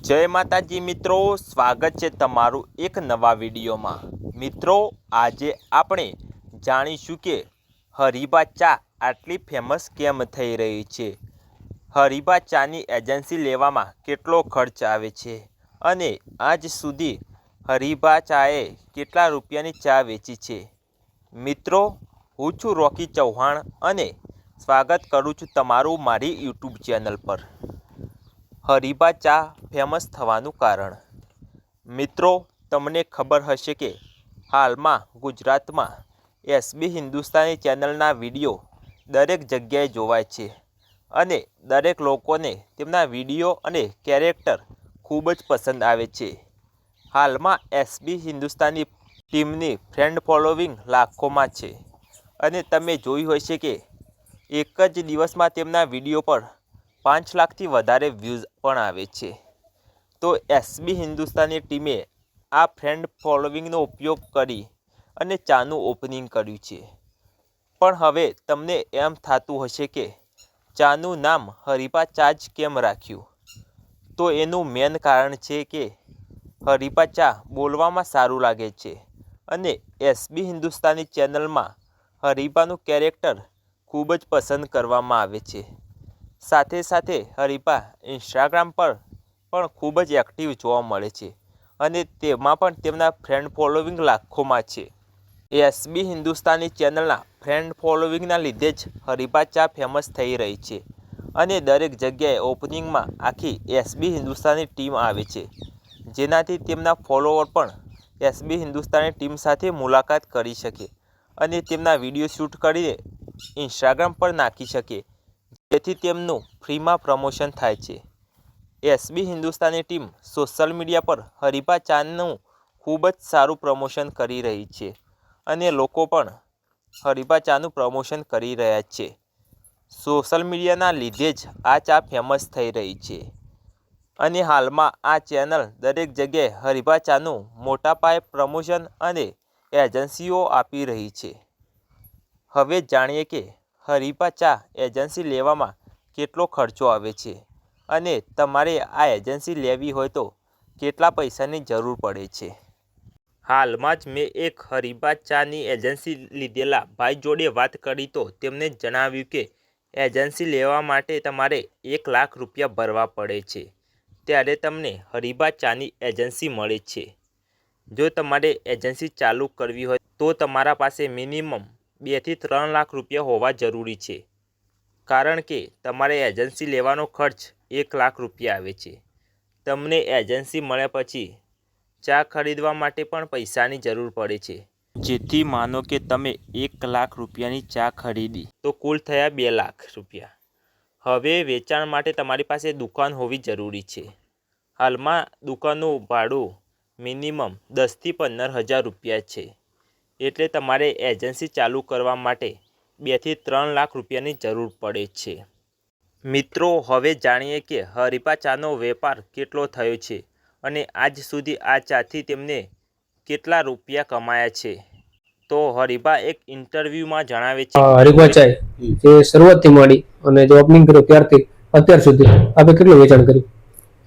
જય. માતાજી મિત્રો, સ્વાગત છે તમારું એક નવા વિડીયોમાં. મિત્રો, આજે આપણે જાણીશું કે હરીબા ચા આટલી ફેમસ કેમ થઈ રહી છે? હરીબા ચાની એજન્સી લેવામાં કેટલો ખર્ચ આવે છે? અને આજ સુધી હરીબા ચાએ કેટલા રૂપિયાની ચા વેચી છે? મિત્રો, હું છું રોકી ચૌહાણ અને સ્વાગત કરું છું તમારું મારી યુટ્યુબ ચેનલ પર. હરીબા ચા ફેમસ થવાનું કારણ. મિત્રો, તમને ખબર હશે કે હાલમાં ગુજરાતમાં એસબી હિન્દુસ્તાની ચેનલના વીડિયો દરેક જગ્યાએ જોવાય છે અને દરેક લોકોને તેમના વીડિયો અને કેરેક્ટર ખૂબ જ પસંદ આવે છે. હાલમાં એસબી હિન્દુસ્તાની ટીમની ફ્રેન્ડ ફોલોવિંગ લાખોમાં છે અને તમે જોયું હશે કે એક જ દિવસમાં તેમના વીડિયો પર પાંચ લાખથી વધારે વ્યૂઝ પણ આવે છે. તો એસબી હિન્દુસ્તાની ટીમે આ ફ્રેન્ડ ફોલોવિંગનો ઉપયોગ કરી અને ચાનું ઓપનિંગ કર્યું છે. પણ હવે તમને એમ થતું હશે કે ચાનું નામ હરીપા જ કેમ રાખ્યું? તો એનું મેન કારણ છે કે હરિપા ચા બોલવામાં સારું લાગે છે અને એસબી હિન્દુસ્તાની ચેનલમાં હરિપાનું કેરેક્ટર ખૂબ જ પસંદ કરવામાં આવે છે. સાથે સાથે હરિપા ઇન્સ્ટાગ્રામ પર પણ ખૂબ જ એક્ટિવ જોવા મળે છે અને તેમાં પણ તેમના ફ્રેન્ડ ફોલોવિંગ લાખોમાં છે. એસબી હિન્દુસ્તાની ચેનલના ફ્રેન્ડ ફોલોવિંગના લીધે જ હરિભા ચા ફેમસ થઈ રહી છે અને દરેક જગ્યાએ ઓપનિંગમાં આખી એસબી હિન્દુસ્તાની ટીમ આવે છે. જેનાથી તેમના ફોલોવર પણ એસબી હિન્દુસ્તાની ટીમ સાથે મુલાકાત કરી શકે અને તેમના વીડિયો શૂટ કરીને ઇન્સ્ટાગ્રામ પર નાખી શકે, જેથી તેમનું ફ્રીમાં પ્રમોશન થાય છે. SB Hindustani team social media પર હરિભા ચાનું ખૂબ જ સારું પ્રમોશન કરી રહી છે અને લોકો પણ હરિભા ચાનું પ્રમોશન કરી રહ્યા છે. સોશિયલ મીડિયાના લીધે જ આ ચા ફેમસ થઈ રહી છે અને હાલમાં આ ચેનલ દરેક જગ્યાએ હરિભા ચાનું મોટા પાયે પ્રમોશન અને એજન્સીઓ આપી રહી છે. હવે જાણીએ કે હરીપા ચા એજન્સી લેવામાં કેટલો ખર્ચો આવે છે અને તમારે આ એજન્સી લેવી હોય તો કેટલા પૈસાની જરૂર પડે છે? હાલમાં જ મેં એક હરીપા ચાની એજન્સી લીધેલા ભાઈ જોડે વાત કરી તો તેમને જણાવ્યું કે એજન્સી લેવા માટે તમારે એક લાખ રૂપિયા ભરવા પડે છે. ત્યારે તમને હરીબા ચાની એજન્સી મળે છે. જો તમારે એજન્સી ચાલુ કરવી હોય તો તમારા પાસે મિનિમમ બેથી ત્રણ લાખ રૂપિયા હોવા જરૂરી છે. કારણ કે તમારે એજન્સી લેવાનો ખર્ચ એક લાખ રૂપિયા આવે છે. તમને એજન્સી મળ્યા પછી ચા ખરીદવા માટે પણ પૈસાની જરૂર પડે છે. જેથી માનો કે તમે એક લાખ રૂપિયાની ચા ખરીદી, તો કુલ થયા બે લાખ રૂપિયા. હવે વેચાણ માટે તમારી પાસે દુકાન હોવી જરૂરી છે. હાલમાં દુકાનનું ભાડું મિનિમમ દસથી પંદર હજાર રૂપિયા છે. એટલે તમારે એજન્સી ચાલુ કરવા માટે બેથી ત્રણ લાખ રૂપિયાની જરૂર પડે છે. મિત્રો હવે જાણીએ કે હરીપા ચાનો વેપાર કેટલો થયો છે અને આજ સુધી આ ચાથી તેમને કેટલા રૂપિયા કમાયા છે. તો હરીબા એક ઇન્ટરવ્યુમાં જણાવે છે. હરીફા ચાય જે શરૂઆતથી મળી અને જે ઓપનિંગ કર્યું ત્યારથી અત્યાર સુધી આપણે કેટલું વેચાણ કર્યું?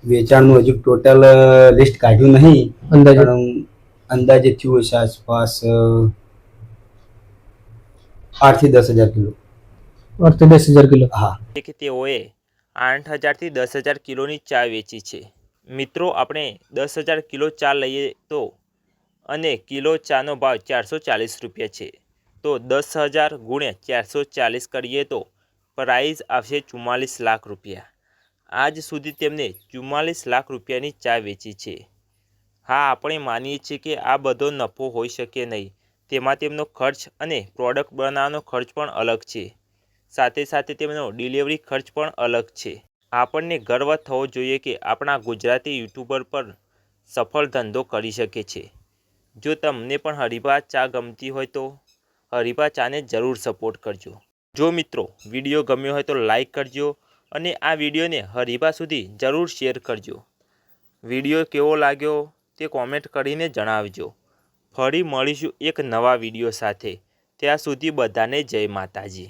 વેચાણનું હજુ ટોટલ લિસ્ટ કાઢ્યું નહીં. અંદાજે? અંદાજે થયું હશે આસપાસ આઠથી દસ હજાર કિલો. આઠથી દસ હજાર કિલો. હા. કે તેઓએ આઠ હજારથી દસ હજાર કિલોની ચા વેચી છે. મિત્રો આપણે દસ હજાર કિલો ચા લઈએ તો અને કિલો ચાનો ભાવ ચારસો ચાલીસ રૂપિયા છે. તો દસ હજાર ગુણ્યા ચારસો ચાલીસ કરીએ તો પ્રાઇઝ આવશે ચુમ્માલીસ લાખ રૂપિયા. આજ સુધી તેમને ચુમ્માલીસ લાખ રૂપિયાની ચા વેચી છે. હા, આપણે માનીએ છીએ કે આ બધો નફો હોઈ શકે નહીં. તેમાં તેમનો ખર્ચ અને પ્રોડક્ટ બનાવવાનો ખર્ચ પણ અલગ છે. સાથે સાથે તેમનો ડિલિવરી ખર્ચ પણ અલગ છે. આપણને ગર્વ થવો જોઈએ કે આપણા ગુજરાતી યુટ્યુબર પર સફળ ધંધો કરી શકે છે. જો તમને પણ હરિભા ચા ગમતી હોય તો હરીભા ચાને જરૂર સપોર્ટ કરજો. જો મિત્રો, વીડિયો ગમ્યો હોય તો લાઈક કરજો અને આ વિડીયોને હરિભા સુધી જરૂર શેર કરજો. વીડિયો કેવો લાગ્યો? તે કોમેન્ટ કરીને જણાવજો. ફરી મળીશું એક નવા વીડિયો સાથે. ત્યાં સુધી બધાને જય માતાજી.